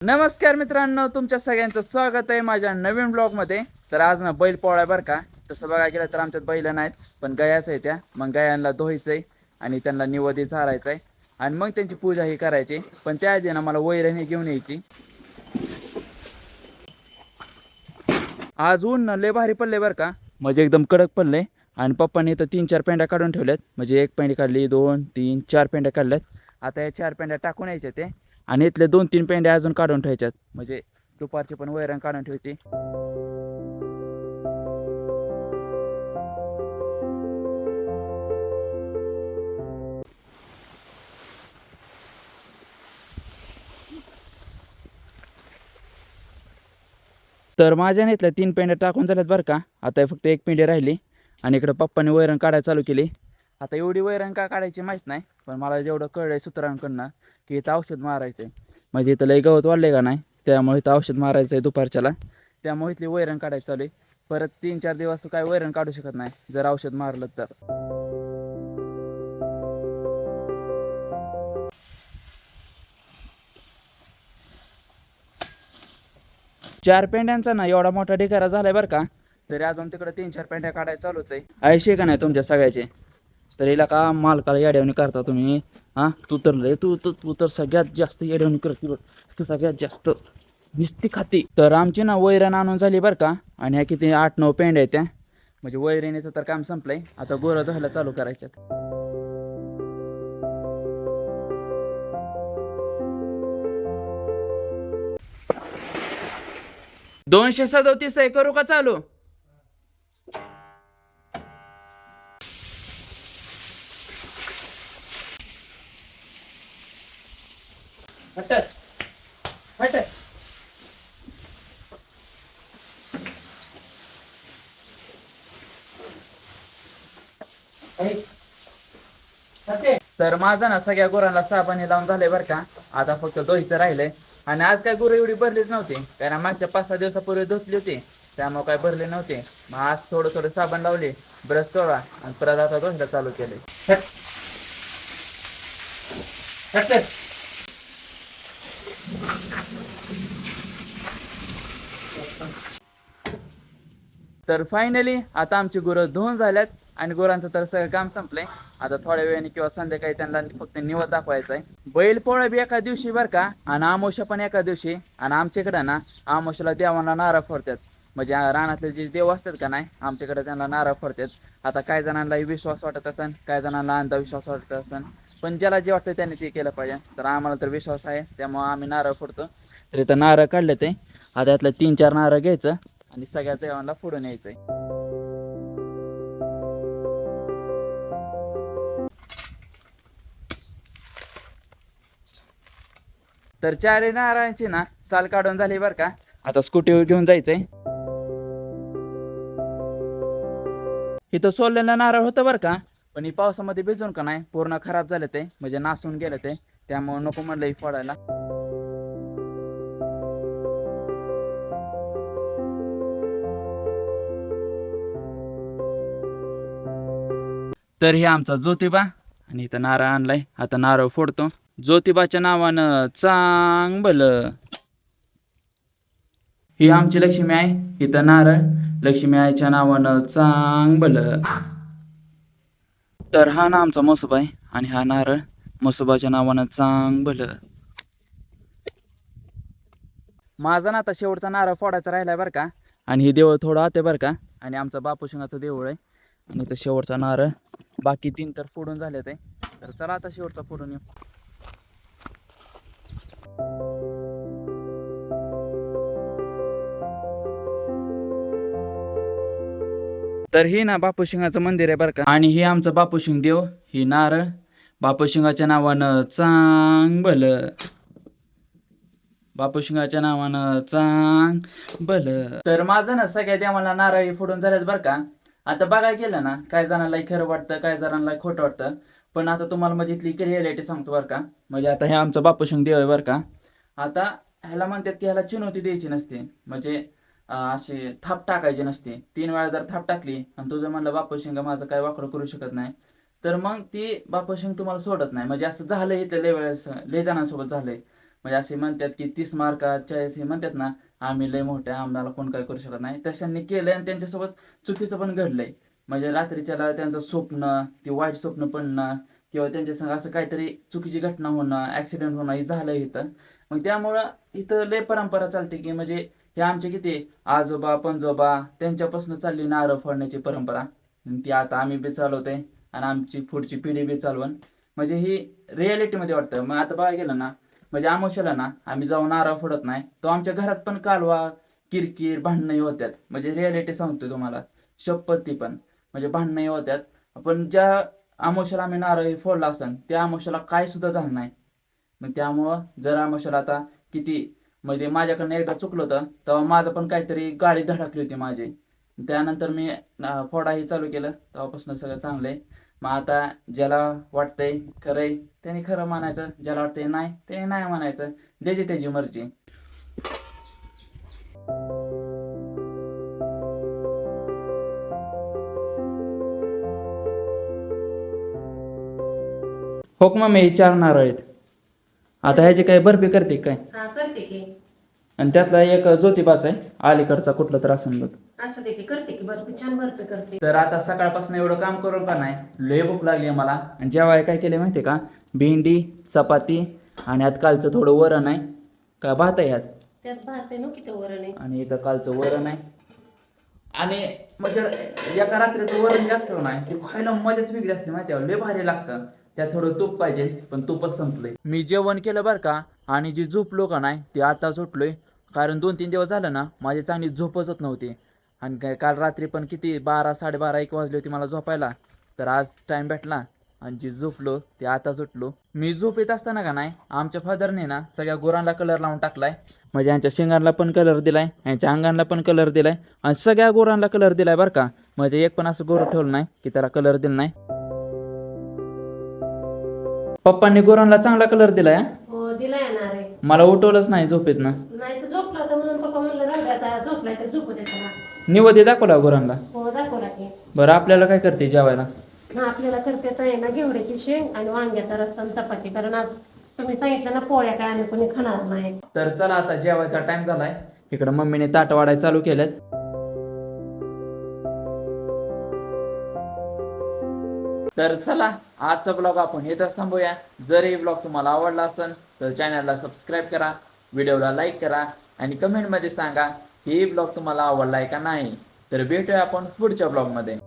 नमस्कार मित्रांनो तुमच्या सगळ्यांचं स्वागत आहे माझ्या नवीन ब्लॉगमध्ये. तर आज ना बैल पोळा बरं का? तसं बघायला गेलं तर आमच्यात बैल नाहीत पण गयाच आहे त्या. मग गयांना धुवायचं आहे आणि त्यांना निवदी झारायचं आहे. आणि मग त्यांची पूजा ही करायची. पण त्याआधी ना मला वैरणी घेऊन यायची. आज ऊन ना लय भारी पडले बरं का? म्हणजे एकदम कडक पडले आणि पप्पाने इथं तीन चार पेंड्या काढून ठेवल्यात. म्हणजे एक पेंडी काढली दोन तीन चार पेंड्या काढल्यात. आता या चार पेंड्या टाकून यायच्या ते आणि इथले दोन तीन पेंड्या अजून काढून ठेवायच्यात. म्हणजे दुपारचे पण वैरण काढून ठेवायची. तर माझ्या इथल्या तीन पेंड्या टाकून झाल्यात बरं का. आता फक्त एक पेंडी राहिली आणि इकडं पप्पाने वैरण काढायला चालू केली. आता एवढी वैरण का काढायची माहीत नाही पण मला जेवढं कळलं आहे सूत्रांकडनं की इथं औषध मारायचं आहे म्हणजे इथं लय गवत वाढले का नाही त्यामुळे इथं औषध मारायचं आहे दुपारच्याला. त्यामुळे इथली वैरण काढायचं चालू आहे. परत तीन चार दिवस काय वैरण काढू शकत नाही जर औषध मारलं तर. चार पेंड्यांचा ना एवढा मोठा ढिगारा झालाय बरं का तरी अजून तिकडे तीन चार पेंड्या काढायला चालूच आहे. ऐशी का नाही तुमच्या सगळ्याचे? तर हिला का मालकाला येड्यावणी करता तुम्ही? हा? तू तर लय तू तर तू तर सगळ्यात जास्त येड्यावणी करते बघ. तू सगळ्यात जास्त. निस्ती खाती. तर आमची ना वैरण आणून झाली बरं का? आणि ह्या किती आठ नऊ पेंड्या आहेत त्या म्हणजे वैरणीचं तर काम संपलंय. आता गोरं धुवायला चालू करायच्यात. दोनशे सदोतीस आहे करू का चालू? हटत तर माझा ना सगळ्या गुरांना साबण लावून झालंय बरं का. आता फक्त दोहीचं राहिलंय. आणि आज काय गुरं एवढी भरलीच नव्हती. कारण मागच्या पाच सहा दिवसापूर्वी धुतली होती. त्यामुळे काय भरले नव्हते. मग आज थोडं थोडं साबण लावले ब्रश चोळा आणि परत आता दोहीला चालू केले. तर फायनली आता आमची गुरं धुवून झाल्यात आणि गुरांचं तर सगळं काम संपलंय. आता थोड्या वेळाने किंवा संध्याकाळी त्यांना फक्त निवड दाखवायचं आहे बैल पोळा बी एका दिवशी बरं का आणि आमोशा पण एका दिवशी. आणि आमच्याकडे ना आमोशाला देवांना नारळ फोडतात. म्हणजे रानातले जे देव असतात का नाही आमच्याकडे त्यांना नारळ फोडतात. आता काही जणांना विश्वास वाटत असन काही जणांना अंधविश्वास वाटत असन. पण ज्याला जे वाटतं त्यांनी ते केलं पाहिजे. तर आम्हाला तर विश्वास आहे त्यामुळे आम्ही नारळ फोडतो. तर इथं नारळ काढले ते. आता यातलं तीन चार नारळ घ्यायचं. आणि सगळ्या देवांना फोडून यायचंय तर चारही नारायणची ना साल काढून झाली बरं का? आता स्कूटीवर घेऊन जायचंय. इथं सोललेलं नारळ होतं बरं का? पण ही पावसामध्ये भिजून का नाही? पूर्ण खराब झालं ते म्हणजे नासून गेलं ते. त्यामुळे नको म्हणलं ही फोडायला. तर हे आमचा ज्योतिबा. आणि इथं नारळ आणलाय. आता नारळ फोडतो. ज्योतिबाच्या नावानं चांगल ही आमची लक्ष्मी आहे. इथं नारळ. लक्ष्मी आईच्या नावानं चांगल तर हा ना आमचा मसोबा आहे. आणि हा नारळ. मसोबाच्या नावानं चांगल माझा ना आता शेवटचा नारळ फोडायचा राहिलाय बरं का. आणि हे देवळ थोडं आते बरं का. आणि आमचं बापूशिंगाचं देऊळ आहे. आणि इथं शेवटचा नारळ. बाकी तीन तर फोडून झाले ते तर चला आता शेवटचा फोडून येऊ. तर हे ना बापूशिंगाचं मंदिर आहे बरं का. आणि हे आमचं बापूशिंग देव ही नारळ. बापूशिंगाच्या नावानं चांग भल बापूशिंगाच्या नावानं चांग भल तर माझं ना सगळ्या देवाला नारळी फोडून झाल्यात बरं का. आता बघायला गेलं ना काय जणांना खरं वाटतं काय जणांना खोटं वाटतं. पण आता तुम्हाला म्हणजे इथली रियालिटी सांगतो बरं का. म्हणजे आता हे आमचं बापूशिंग देव आहे बरं का. आता ह्याला म्हणतात की ह्याला चुनौती द्यायची नसते. म्हणजे अशी थाप टाकायची नसते. तीन वेळा जर थाप टाकली आणि तुझं म्हणलं बापूशिंग माझं काय वाकडं करू शकत नाही. तर मग ती बापूशिंग तुम्हाला सोडत नाही. म्हणजे असं झालंय इथं लय वेळेस लय जणांसोबत झालंय. म्हणजे असे म्हणतात की तीस मार्काच्या हे म्हणतात ना आम्ही लय मोठ्या आम्हाला कोण काय करू शकत नाही. तशांनी केलंय आणि त्यांच्यासोबत चुकीचं पण घडलंय. म्हणजे रात्रीच्याला त्यांचं स्वप्न ते वाईट स्वप्न पडणं किंवा त्यांच्या संग असं काहीतरी चुकीची घटना होणं ऍक्सिडेंट होणं हे झालं इथं. मग त्यामुळं इथं लय परंपरा चालते की म्हणजे हे आमचे किती आजोबा पंजोबा त्यांच्यापासून चालली नारळ फोडण्याची परंपरा. ती आता आम्ही बी चालवतोय आणि आमची पुढची पिढी बी चालवण. म्हणजे ही रियालिटीमध्ये वाटतं. मग आता बघा गेलं ना म्हणजे आमोशाला ना आम्ही जाऊन नारळ फोडत नाही. तो आमच्या घरात पण कालवा किरकिर भांडणंही होत्यात. म्हणजे रियालिटी सांगतोय तुम्हाला. शपथी पण. म्हणजे भांडणंही होत्यात. पण ज्या आमोशाला आम्ही नारळ फोडला असन त्या आमोशाला काय सुद्धा झालं नाही. मग त्यामुळं जर आमोशाला आता किती म्हणजे माझ्याकडनं एकदा चुकलं होतं तेव्हा माझं पण काहीतरी गाडी धडकली होती माझी. त्यानंतर मी फोडाही चालू केलं. तेव्हापासून सगळं चांगलं आहे मग आता ज्याला वाटतंय खरंय त्याने खरं मानायचं ज्याला वाटतंय नाही त्याने नाही म्हणायचं. ज्याची त्याची मर्जी. होक मग मी चार नारळ आहेत. आता ह्याची काय बर्फी करते काय? हा करते की. आणि त्यातला एक ज्योतिबाचा आहे अलीकडचा कुठला तर असं दे की करते की बरं छान भरतं करते. तर आता सकाळपासून एवढं काम करून का नाही लय भूक लागली आहे मला. आणि जेव्हा काय केलं माहिती का? भेंडी चपाती आणि यात कालचं थोडं वरण आहे. का भात आहे यात? त्यात भात आहे ना किती वरण आहे? आणि इथं कालचं वरण आहे. आणि म्हणजे एका रात्रीचं वरण जास्त नाही ते खायला मजाच वेगळी असते माहिती आहे लय भारी लागतं. त्यात थोडं तूप पाहिजे पण तूपच संपलंय. मी जेवण केलं बरं का? आणि जी झोपलो का नाही ते आताच उठलोय. कारण दोन तीन दिवस झालं ना माझी चांगली झोपच होत नव्हती. आणि काय काल रात्री पण किती बारा साडेबारा एक वाजली होती मला झोपायला. तर आज टाइम भेटला आणि जी झोपलो ते आताच उठलो. मी झोप येत असताना का नाही आमच्या फादरने ना सगळ्या गुरांना कलर लावून टाकलाय. म्हणजे यांच्या शिंगांना पण कलर दिलाय यांच्या अंगांना पण कलर दिलाय आणि सगळ्या गुरांना कलर दिलाय बरं का. म्हणजे एक पण असं गोर ठेवलं नाही की त्याला कलर दिला नाही. पप्पांनी गुरांना चांगला कलर दिलाय हं. मला उठवलंच नाही झोपेत ना नाही तर झोपला होता म्हणून पप्पा म्हणलं राहू दे आता झोपलाय तर झोपू दे त्याला निवते दाखवला गुरांना. हो दाखवला की बरं आपल्याला काय करते जेवायला? आपल्याला करते तर आहे ना घेवड्याची शेंग आणि वांग्याचा रस्सा आणि चपाती. कारण आज तुम्ही सांगितलं ना पोळ्या काय आम्ही कोणी खाणार नाही. तर चला आता जेवायचा टाइम झालाय. इकडं मम्मीने ताट वाढाय चालू केल्यात तर चला आजचा ब्लॉग आपण येतच थांबूया. जर हे ब्लॉग तुम्हाला आवडला असेल तर चॅनलला सबस्क्राईब करा व्हिडिओला लाईक करा आणि कमेंटमध्ये सांगा हे ब्लॉग तुम्हाला आवडला आहे का नाही तर भेटूया आपण पुढच्या ब्लॉगमध्ये.